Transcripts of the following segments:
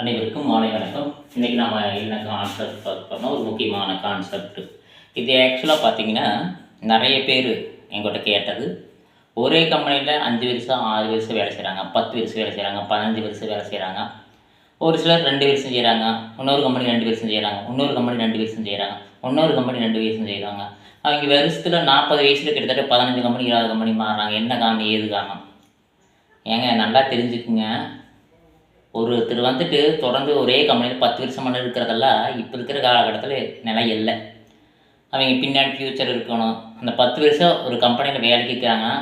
அனைவருக்கும் மாலை வணக்கம். இன்றைக்கி நம்ம என்ன கான்செப்ட் பார்த்தோம்னா ஒரு முக்கியமான கான்செப்ட் இது ஆக்சுவலாக பார்த்தீங்கன்னா நிறைய பேர் எங்கிட்ட கேட்டது. ஒரே கம்பெனியில் அஞ்சு வருஷம் ஆறு வருஷம் வேலை செய்கிறாங்க பத்து வருஷம் வேலை செய்கிறாங்க பதினஞ்சு வருஷம் வேலை செய்கிறாங்க ஒரு சிலர் ரெண்டு வருஷம் செய்கிறாங்க இன்னொரு கம்பெனி ரெண்டு வருஷம் செய்கிறாங்க இன்னொரு கம்பெனி ரெண்டு வருஷம் செய்கிறாங்க இன்னொரு கம்பெனி ரெண்டு வருஷம் செய்கிறாங்க அவங்க வருஷத்தில் நாற்பது வயசில் கிட்டத்தட்ட பதினஞ்சு கம்பெனி இருபது கம்பெனி மாறுறாங்க. என்ன காரணம் ஏது காரணம்? ஏங்க நல்லா தெரிஞ்சுக்குங்க. ஒருத்தர் வந்துட்டு தொடர்ந்து ஒரே கம்பெனியில் பத்து வருஷம் பண்ணி இருக்கிறதெல்லாம் இப்போ இருக்கிற காலகட்டத்தில் நிலை இல்லை. அவங்க பின்னாடி ஃப்யூச்சர் இருக்கணும். அந்த பத்து வருஷம் ஒரு கம்பெனியில் வேலைக்கு இருக்கிறாங்கன்னா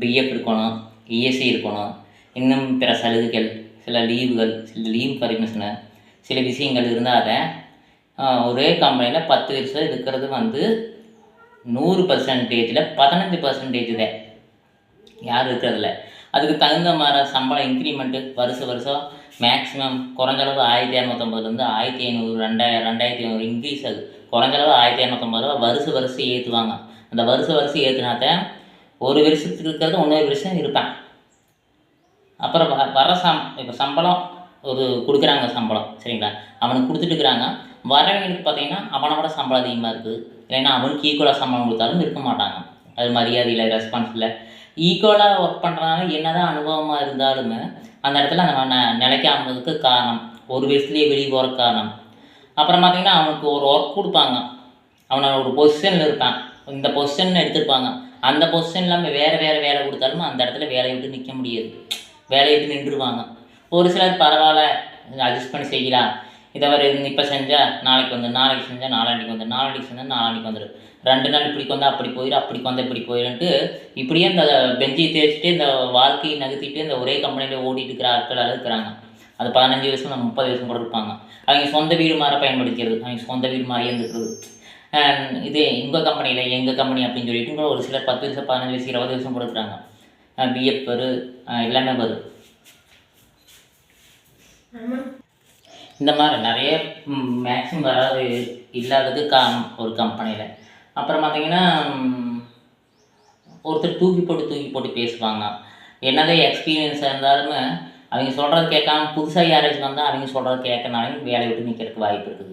பிஎஃப் இருக்கணும் இஎஸ்சி இருக்கணும். இன்னும் பிற சலுகைகள் சில லீவுகள் சில லீவ் பர்மிஷனு சில விஷயங்கள் இருந்தால் அதை ஒரே கம்பெனியில் பத்து வருஷம் இருக்கிறது வந்து நூறு பர்சன்டேஜில் பதினஞ்சு பர்சன்டேஜ் தான் யாரும் இருக்கிறதில்ல. அதுக்கு தகுந்த மாதிரி சம்பளம் இன்க்ரிமெண்ட்டு வருஷம் வருஷம் மேக்ஸிமம் குறைஞ்சளவு ஆயிரத்தி இரநூத்தம்பதுலேருந்து ஆயிரத்தி ஐநூறு ரெண்டாயிரம் ரெண்டாயிரத்தி ஐநூறு இன்க்ரீஸ் ஆகுது. குறைஞ்சளவு ஆயிரத்தி இரநூத்தம்பது ரூபா வருஷம் வருஷம் ஏற்றுவாங்க அந்த வருஷம் வருஷம் ஏற்றுனாத்தான் ஒரு வருஷத்துக்கு இருக்கிறது இன்னொரு வருஷம் இருப்பேன் அப்புறம் வர சம் இப்போ சம்பளம் ஒரு கொடுக்குறாங்க சம்பளம் சரிங்களா? அவனுக்கு கொடுத்துட்டு இருக்கிறாங்க. வரவங்களுக்கு பார்த்தீங்கன்னா அவனோட சம்பளம் அதிகமாக இருக்குது. இல்லைன்னா அவனுக்கு ஈக்குவலாக சம்பளம் கொடுத்தாலும் இருக்க மாட்டாங்க. அது மரியாதை இல்லை ரெஸ்பான்ஸ் இல்லை. ஈக்குவலாக ஒர்க் பண்ணுறனால என்னதான் அனுபவமாக இருந்தாலுமே அந்த இடத்துல நம்ம ந நிலைக்காமதுக்கு காரணம். ஒரு வயசுலேயே வெளியே போகிற காரணம். அப்புறம் பார்த்தீங்கன்னா அவனுக்கு ஒரு ஒர்க் கொடுப்பாங்க. அவனை ஒரு பொசிஷனில் இருப்பான். இந்த பொசிஷன் எடுத்திருப்பாங்க. அந்த பொசிஷன் இல்லாமல் வேறு வேறு வேலை கொடுத்தாலும் அந்த இடத்துல வேலையை விட்டு நிற்க முடியாது. வேலையை விட்டு நின்றுவாங்க ஒரு சிலர் பரவாயில்ல அட்ஜஸ்ட் பண்ணி செய்யலாம். இதை வர இப்போ செஞ்சால் நாளைக்கு வந்து நாளைக்கு செஞ்சால் நாளான்னைக்கு வந்து நாளாண்டிக்கு செஞ்சால் நாளான்னைக்கு வந்துடும் ரெண்டு நாள் இப்படி வந்தால் அப்படி போயிடும் அப்படி வந்தால் இப்படி போயிடும்ட்டு இப்படியே இந்த பெஞ்சை தேய்ச்சிட்டு இந்த வாழ்க்கையை நகர்த்திட்டு இந்த ஒரே கம்பெனியில் ஓடிட்டு இருக்கிற ஆட்கள் இருக்கிறாங்க? அது பதினஞ்சு வருஷம் முப்பது வருஷம் கூட இருப்பாங்க. அவங்க சொந்த வீடு மாதிரி பயன்படுத்திக்கிறது அவங்க சொந்த வீடு மாதிரியே இருந்துக்கிறது இது உங்கள் கம்பெனியில் எங்கள் கம்பெனி அப்படின்னு சொல்லிட்டு கூட ஒரு சிலர் பத்து வருஷம் பதினஞ்சு வருஷம் இருபது வருஷம் கூட இருக்கிறாங்க. பிஎஃப் வரும் எல்லாமே வரும் இந்த மாதிரி நிறைய மேக்ஸிமம் வராது இல்லாதது காம் ஒரு கம்பெனியில் அப்புறம் பார்த்தீங்கன்னா ஒருத்தர் தூக்கி போட்டு தூக்கி போட்டு பேசுவாங்க. என்னதான் எக்ஸ்பீரியன்ஸாக இருந்தாலுமே அவங்க சொல்கிறது கேட்காம புதுசாக யாராச்சும் வந்தால் அவங்க சொல்கிறது கேட்கனாலும் வேலையை விட்டு நிற்கிறதுக்கு வாய்ப்பு இருக்குது.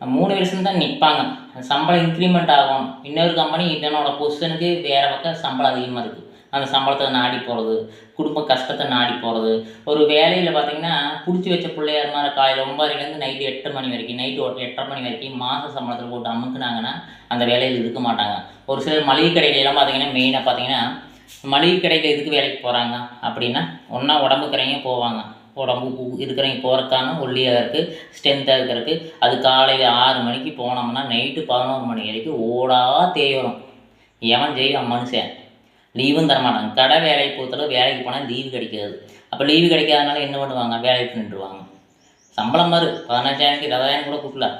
மூணு வருஷம் தான் நிற்பாங்க சம்பளம் இன்க்ரிமெண்ட் ஆகும். இன்னொரு கம்பெனி இதனோட பொசிஷனுக்கு வேறு பக்கம் சம்பளம் அதிகமாக இருக்குது அந்த சம்பளத்தை நாடி போகிறது குடும்ப கஷ்டத்தை நாடி போகிறது ஒரு வேலையில் பார்த்தீங்கன்னா பிடிச்சி வச்ச பிள்ளையார் மாதிரி காலையில் ஒன்பதுலேருந்து நைட்டு எட்டு மணி வரைக்கும் நைட்டு ஒரு எட்டரை மணி வரைக்கும் மாத சம்பளத்தில் போட்டு அமுக்குனாங்கன்னா அந்த வேலையில் இருக்க மாட்டாங்க. ஒரு சிலர் மளிகை கடைகளெல்லாம் பார்த்தீங்கன்னா மெயினாக பார்த்தீங்கன்னா மளிகை கடையில் எதுக்கு வேலைக்கு போகிறாங்க அப்படின்னா ஒன்றா உடம்புக்குறவங்க போவாங்க. உடம்பு இருக்கிறவங்க போகிறக்கான ஒல்லியாக இருக்குது ஸ்ட்ரென்த்தாக இருக்கிறதுக்கு. அது காலையில் ஆறு மணிக்கு போனோம்னா நைட்டு பதினோரு மணி வரைக்கும் ஓடா தேயும் எவன் ஜெய்வான் மனுஷன். லீவும் தரமாட்டாங்க கடை வேலைக்கு பொறுத்தளவு வேலைக்கு போனால் லீவு கிடைக்காது. அப்போ லீவு கிடைக்காதனால என்ன பண்ணுவாங்க? வேலைக்கு நின்றுவாங்க சம்பளம் மாதிரி பதினஞ்சாயிரம் இருபதாயிரம் கூட கொடுக்கலாம்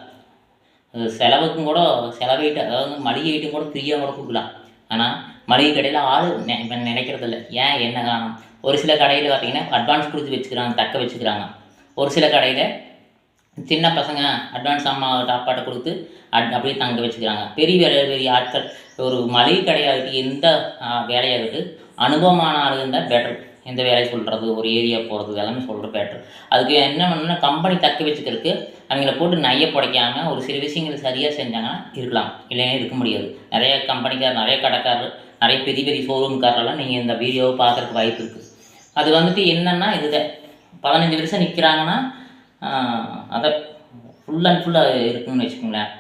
செலவுக்கும் கூட செலவீட்டு அதாவது மளிகை ஐட்டம் கூட ஃப்ரீயாக கூட கொடுக்கலாம் ஆனால் மளிகை கடையில் ஆள் நெ இப்போ நினைக்கிறது இல்லை. ஏன்? என்ன காரணம்? ஒரு சில கடையில் பார்த்தீங்கன்னா அட்வான்ஸ் கொடுத்து வச்சுக்கிறாங்க தக்க வச்சுக்கிறாங்க. ஒரு சில கடையில் சின்ன பசங்க அட்வான்ஸ் அம்மா சாப்பாட்டை கொடுத்து அட் அப்படியே தங்க வச்சுக்கிறாங்க. பெரிய வேலை பெரிய ஆட்கள். ஒரு மளிகை கடையாகட்டும் எந்த வேலையாக வேலையாகட்டும் அனுபவமான ஆளுங்க இருந்தால் பெட்டர் எந்த வேலையை சொல்கிறது ஒரு ஏரியா போகிறது எல்லாமே சொல்கிற பெட்டர் அதுக்கு என்ன பண்ணணும்னா கம்பெனி தக்க வச்சுக்கிறதுக்கு அவங்கள போட்டு நைய புடைக்காமல் ஒரு சில விஷயங்கள் சரியாக செஞ்சாங்கன்னா இருக்கலாம். இல்லைன்னா இருக்க முடியாது. நிறைய கம்பெனிக்கார் நிறைய கடைக்காரர் நிறைய பெரிய பெரிய ஷோரூம்காரெல்லாம் நீங்கள் இந்த வீடியோவை பார்க்குறதுக்கு வாய்ப்பு இருக்குது அது வந்துட்டு என்னென்னா இதுதான் பதினஞ்சு வருஷம் நிற்கிறாங்கன்னா அதை ஃபுல் அண்ட் ஃபுல்லாக இருக்குன்னு வச்சுக்கோங்களேன்.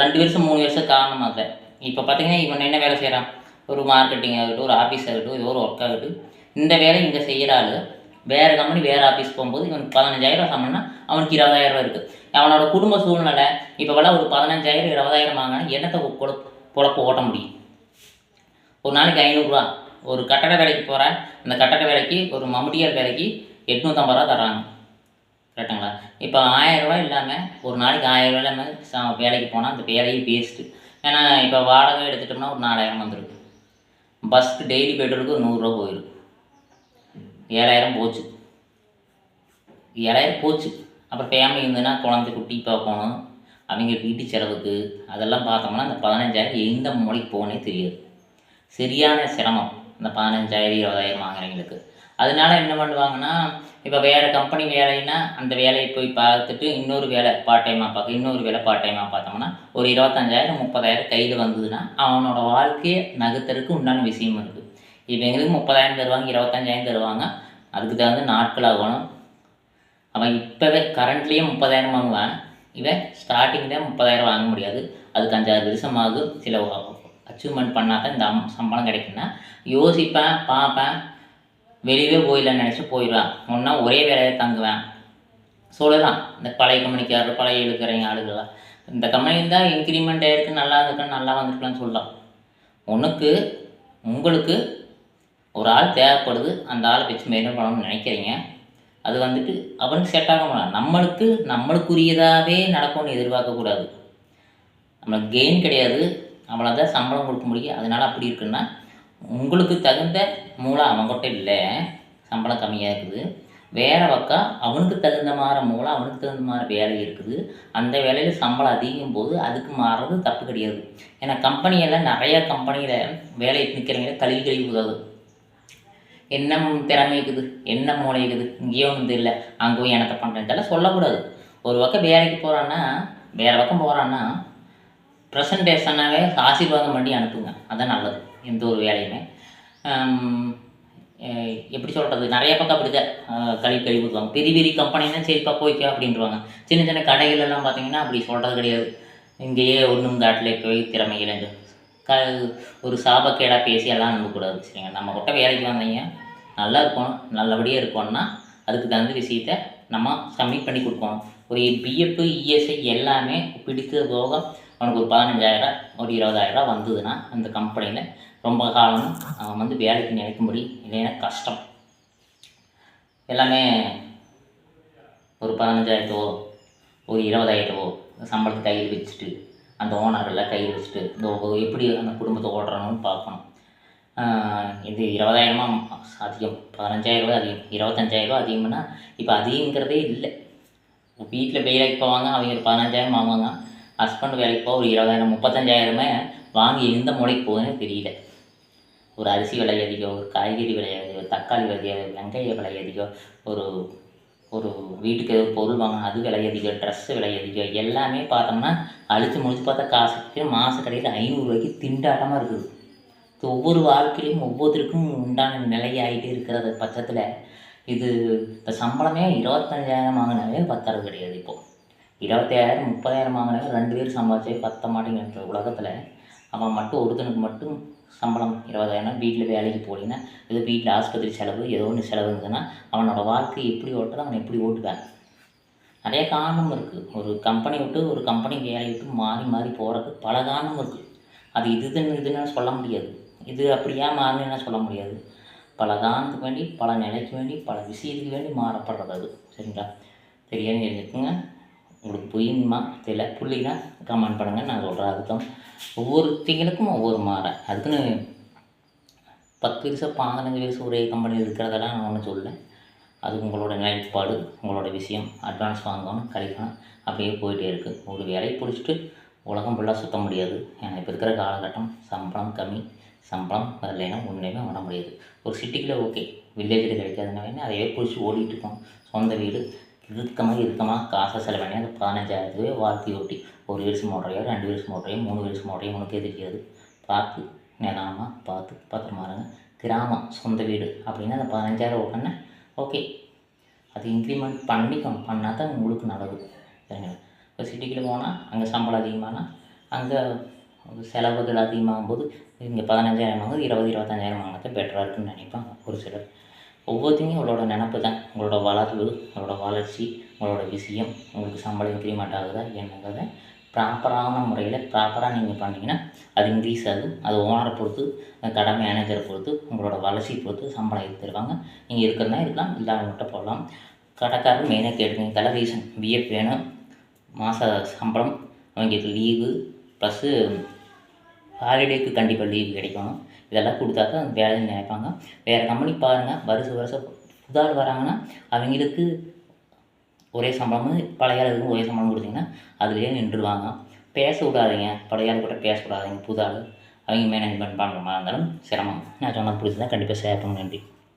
ரெண்டு வருஷம் மூணு வருஷம் காரணமாக அதை இப்போ பார்த்தீங்கன்னா இவன் என்ன வேலை செய்கிறான் ஒரு மார்க்கெட்டிங் ஆகட்டும் ஒரு ஆஃபீஸ் ஆகட்டும் ஏதோ ஒரு ஒர்க் ஆகட்டும். இந்த வேலை இங்கே செய்கிற ஆள் வேறு கம்பெனி வேறு ஆஃபீஸ் போகும்போது இவனுக்கு பதினஞ்சாயிரம் சம்பளம்னா அவனுக்கு இருபதாயிரம் ரூபா இருக்குது அவனோட குடும்ப சூழ்நிலை இப்போவெல்லாம் ஒரு பதினஞ்சாயிரம் இருபதாயிரம் வாங்கினா என்னத்தை பொழப்பு பொழப்பு ஓட்ட முடியும்? ஒரு நாளைக்கு ஐநூறுரூவா ஒரு கட்டட வேலைக்கு போகிறேன் அந்த கட்டட வேலைக்கு ஒரு மம்முட்டியார் வேலைக்கு எட்நூற்றம்பது ரூபா தர்றாங்க. கரெக்டுங்களா இப்போ ஆயிரம் ரூபாய் இல்லாமல் ஒரு நாளைக்கு ஆயிரம் இல்லாமல் ச- வேலைக்கு போனால் அந்த வேலையும் வேஸ்ட்டு ஏன்னா இப்போ வாடகை எடுத்துட்டோம்னா ஒரு நாலாயிரம் வந்துருக்கு. பஸ்க்கு டெய்லி பெட்ரோலுக்கு ஒரு நூறுரூவா போயிருக்கு. ஏழாயிரம் போச்சு. ஏழாயிரம் போச்சு. அப்புறம் ஃபேமிலி இருந்ததுன்னா குழந்தை குட்டி பார்க்கணும் அவங்க வீட்டு செலவுக்கு அதெல்லாம் பார்த்தோம்னா அந்த பதினஞ்சாயிரம் எந்த மொழிக்கு போகணே தெரியாது. சரியான சிரமம். இந்த பதினஞ்சாயிரம் இருபதாயிரம் வாங்குறவங்களுக்கு. அதனால என்ன பண்ணுவாங்கன்னா இப்போ வேறு கம்பெனி வேலைன்னா அந்த வேலையை போய் பார்த்துட்டு இன்னொரு வேலை பார்ட் டைமாக பார்க்க இன்னொரு வேலை பார்ட் டைமாக பார்த்தோம்னா ஒரு இருபத்தஞ்சாயிரம் முப்பதாயிரம் கையில் வந்ததுன்னா அவனோட வாழ்க்கையை நகர்த்தறதுக்கு உண்டான விஷயம் இருக்குது இவங்களுக்கு முப்பதாயிரம் தருவாங்க இருபத்தஞ்சாயிரம் தருவாங்க அதுக்கு தகுந்த நாட்கள் ஆகணும். அவன் இப்போவே கரண்ட்லேயே முப்பதாயிரம் வாங்குவான். இவன் ஸ்டார்டிங்கில் முப்பதாயிரம் வாங்க முடியாது. அதுக்கு அஞ்சாறு வருஷம் ஆகும். சில அச்சீவ்மெண்ட் பண்ணால் தான் இந்த சம்பளம் கிடைக்குன்னா யோசிப்பேன் பார்ப்பேன். வெளியவே போயிடலான்னு நினச்சி போயிடுவேன் ஒன்றா ஒரே வேலையை தங்குவேன். சொல்லலாம் இந்த பழைய கம்பெனிக்காரர் பழைய இழுக்கிறவங்க ஆளுகள்லாம் இந்த கம்பெனி இருந்தால் இன்க்ரிமெண்ட் ஆகிருக்கு நல்லா இருக்குன்னு நல்லா வந்திருக்கலாம்னு சொல்லலாம். உனக்கு உங்களுக்கு ஒரு ஆள் தேவைப்படுது. அந்த ஆளை வச்சு மெயின்டைன் பண்ணணும்னு நினைக்கிறீங்க. அது வந்துட்டு அவனுக்கு செட் ஆக முடியாது நம்மளுக்கு நம்மளுக்குரியதாகவே நடக்கும்னு எதிர்பார்க்கக்கூடாது நம்மளுக்கு கெயின் கிடையாது. அவளை தான் சம்பளம் கொடுக்க முடியும். அதனால் அப்படி இருக்குன்னா உங்களுக்கு தகுந்த மூளை அவங்ககிட்ட இல்லை. சம்பளம் கம்மியாக இருக்குது. வேறு பக்கம் அவனுக்கு தகுந்த மாதிரி மூளை அவனுக்கு தகுந்த மாதிரி வேலை இருக்குது. அந்த வேலையில் சம்பளம் அதிகம் போது அதுக்கு மாறுறது தப்பு கிடையாது. ஏன்னா கம்பெனியெல்லாம் நிறையா கம்பெனியில் வேலை நிற்கிறவங்க கழுவி கழுவி உதவுது. என்ன திறமை இருக்குது? என்ன மூளை இருக்குது? இங்கேயோ வந்து இல்லை அங்கே போய் எனக்கு பண்ணுறேன் சொல்லக்கூடாது. ஒரு பக்கம் வேலைக்கு போகிறான்னா வேறு பக்கம் போகிறான்னா ப்ரெசன்டேஷனாகவே ஆசீர்வாதம் பண்ணி அனுப்புங்க. அதான் நல்லது. எந்த ஒரு வேலையுமே. எப்படி சொல்கிறது நிறைய பக்கம் அப்படி தான் கழி கழுவி ஊற்றுவாங்க பெரிய பெரிய கம்பெனினா சரிப்பா போய்க்கா அப்படின்றவாங்க சின்ன சின்ன கடைகள் எல்லாம் பார்த்தீங்கன்னா அப்படி சொல்கிறது கிடையாது. இங்கேயே ஒன்றும் காட்டில் போய் திறமைகள் என்று. க ஒரு சாபக்கேடாக பேசி எல்லாம் அனுப்பக்கூடாது. சரிங்க நம்ம கிட்ட வேலைக்கு வந்தீங்க. நல்லா இருக்கணும். நல்லபடியாக இருக்கணும்னா அதுக்கு தகுந்த விஷயத்த நம்ம சப்மிட் பண்ணி கொடுக்கணும். ஒரு பிஎஃப் இஎஸ்ஐ எல்லாமே பிடித்தது போக அவனுக்கு ஒரு பதினஞ்சாயிரம் ஒரு இருபதாயிரம் வந்ததுன்னா அந்த கம்பெனியில் ரொம்ப காலம் அவன் வந்து வேலைக்கு நினைக்கும்படி இல்லைன்னா கஷ்டம். எல்லாமே ஒரு பதினஞ்சாயிரத்தோ ஒரு இருபதாயிரத்தோ சம்பளத்தை கையில் வச்சுட்டு அந்த ஓனரெல்லாம் கையில் வச்சுட்டு இந்த எப்படி அந்த குடும்பத்தை ஓடுறணும்னு பார்க்கணும். இது இருபதாயிரமா அதிகம் பதினஞ்சாயிரம் அதிகம் இருபத்தஞ்சாயிரம் ரூபாய் அதிகம்னா இப்போ அதிகங்கிறதே இல்லை. வீட்டில் வேலைக்கு போவாங்க அவங்க ஒரு பதினஞ்சாயிரம் வாங்குவாங்க ஹஸ்பண்ட் வேலைக்கு போக ஒரு இருபதாயிரம் முப்பத்தஞ்சாயிரமே வாங்கி எந்த மூளைக்கு போகுதுன்னு தெரியல. ஒரு அரிசி விலை அதிகம் ஒரு காய்கறி விலை அதிகம் தக்காளி விலை அதிகம் வெங்காய விலை அதிகம் ஒரு ஒரு வீட்டுக்கு ஏதோ பொருள் வாங்கணும் அது விலை அதிகம் ட்ரெஸ்ஸு விலை அதிகம் எல்லாமே பார்த்தோம்னா அழிச்சு முடிச்சு பார்த்தா காசுக்கு மாத கடையில் ஐநூறுரூவாய்க்கு திண்டாட்டமாக இருக்குது ஒவ்வொரு வாழ்க்கையிலையும் ஒவ்வொருத்தருக்கும் உண்டான நிலையாகிட்டே இருக்கிற பட்சத்தில் இது இப்போ சம்பளமே இருபத்தஞ்சாயிரம் வாங்கினாலே பத்தாயிரம் கிடையாது இப்போது இருபத்தாயிரம் முப்பதாயிரம் வாங்கினாலே ரெண்டு பேர் சம்பாதிச்சே பத்த மாட்டேங்கிற உலகத்தில். அவன் மட்டும் ஒருத்தனுக்கு மட்டும் சம்பளம் இருபதாயிரம் வீட்டில் வேலைக்கு போலின்னா ஏதோ வீட்டில் ஆஸ்பத்திரி செலவு ஏதோ ஒன்று செலவு இருந்ததுன்னா அவனோட வாழ்க்கை எப்படி ஓட்டுறது அவன் எப்படி ஓட்டுவான். நிறைய காரணம் இருக்குது ஒரு கம்பெனி விட்டு ஒரு கம்பெனி வேலை விட்டு மாறி மாறி போகிறதுக்கு பல காரணம் இருக்குது அது இதுன்னு இதுன்னு சொல்ல முடியாது. இது அப்படியா மாறினா சொல்ல முடியாது. பல காரணத்துக்கு வேண்டி பல நிலைக்கு வேண்டி பல விஷயத்துக்கு வேண்டி மாறப்படுறது அது. சரிங்களா? தெரியாது தெரிஞ்சுக்குங்க. உங்களுக்கு புரியுமா தெரியல புரியலனா கமெண்ட் பண்ணுங்கள் நான் சொல்கிறேன் அதுக்கும் ஒவ்வொரு திங்களுக்கும் ஒவ்வொரு மாற. அதுக்குன்னு பத்து வருஷம் பதினஞ்சு வருஷம் ஒரே கம்பெனியில் இருக்கிறதெல்லாம் நான் ஒன்றும் சொல்லலை. அது உங்களோட நிலைப்பாடு உங்களோட விஷயம். அட்வான்ஸ் வாங்கணும் கழிக்கணும். அப்படியே போயிட்டே இருக்குது ஒரு வேலையை பிடிச்சிட்டு உலகம் ஃபுல்லாக சுத்த முடியாது. ஏன்னா இப்போ இருக்கிற காலகட்டம் சம்பளம் கம்மி. சம்பளம் வரலைன்னா ஒன்றுமே பண்ண முடியாது. ஒரு சிட்டிக்குள்ளே ஓகே. வில்லேஜில் கிடைக்காதுன்னா வேணா அதையே பிடிச்சி ஓடிட்டு இருக்கோம். சொந்த வீடு இறுக்கமாக இறுக்கமாக காசை செலவு பண்ணி அந்த பதினஞ்சாயிரத்துவே வாழ்த்தி ஓட்டி ஒரு வருஷம் மோட்டரையோ ரெண்டு வருஷம் மோட்டரையோ மூணு வருஷம் மோட்டரையோ உனக்கே தெரியாது. பார்த்து நிதானமாக பார்த்து பத்திரமா இருங்க. கிராமம் சொந்த வீடு அப்படின்னா அந்த பதினஞ்சாயிரம் ஓட்டோன்னா ஓகே. அது இன்க்ரிமெண்ட் பண்ணிக்கணும் பண்ணால் தான் உங்களுக்கு நல்லது. சரிங்களா? இப்போ சிட்டிக்குள்ளே போனால் அங்கே சம்பளம் அதிகமானால் அங்கே செலவுகள் அதிகமாகும் போது இங்கே பதினஞ்சாயிரம் வாங்குது இருபது இருபத்தஞ்சாயிரம் வாங்கினது பெட்டராக இருக்குன்னு நினைப்பாங்க ஒரு சிலர். ஒவ்வொருத்தையும் உங்களோட நினப்பு தான். உங்களோட வளர்வு உங்களோட வளர்ச்சி உங்களோட விஷயம். உங்களுக்கு சம்பளம் இன்க்ரிமெண்ட் ஆகுதா என்னங்கிறத ப்ராப்பரான முறையில் ப்ராப்பராக நீங்கள் பண்ணிங்கன்னா அது இன்க்ரீஸ் ஆகும். அது ஓனரை பொறுத்து கடை மேனேஜரை பொறுத்து உங்களோட வளர்ச்சியை பொறுத்து சம்பளம் எடுத்துருவாங்க நீங்கள் இருக்கிறதா இருக்கலாம் இல்லாதவங்கள்ட்ட போடலாம் கடைக்காரர் மெயினாக கேட்டுங்க இதெல்லாம் ரீசன் பிஎஃப் வேணும். மாத சம்பளம் அவங்களுக்கு லீவு ப்ளஸ்ஸு ஹாலிடேக்கு கண்டிப்பாக லீவு கிடைக்கணும் இதெல்லாம் கொடுத்தா தான் வேலையை நினைப்பாங்க. வேறு கம்பெனி பாருங்கள் வருஷம் வருஷம் புதால் வராங்கன்னா அவங்களுக்கு ஒரே சம்பளம் பழைய ஒரே சம்பளம் கொடுத்தீங்கன்னா அதுலேயே நின்றுவாங்க பேச விடாதீங்க. பழைய ஆள் கூட பேசக்கூடாதீங்க புது ஆள். அவங்க மேனேஜ்மெண்ட் பண்ணுற மாதிரி இருந்தாலும் சிரமம். நான் சொன்னது தான் கண்டிப்பாக ஷேர் பண்ணுங்க. நன்றி.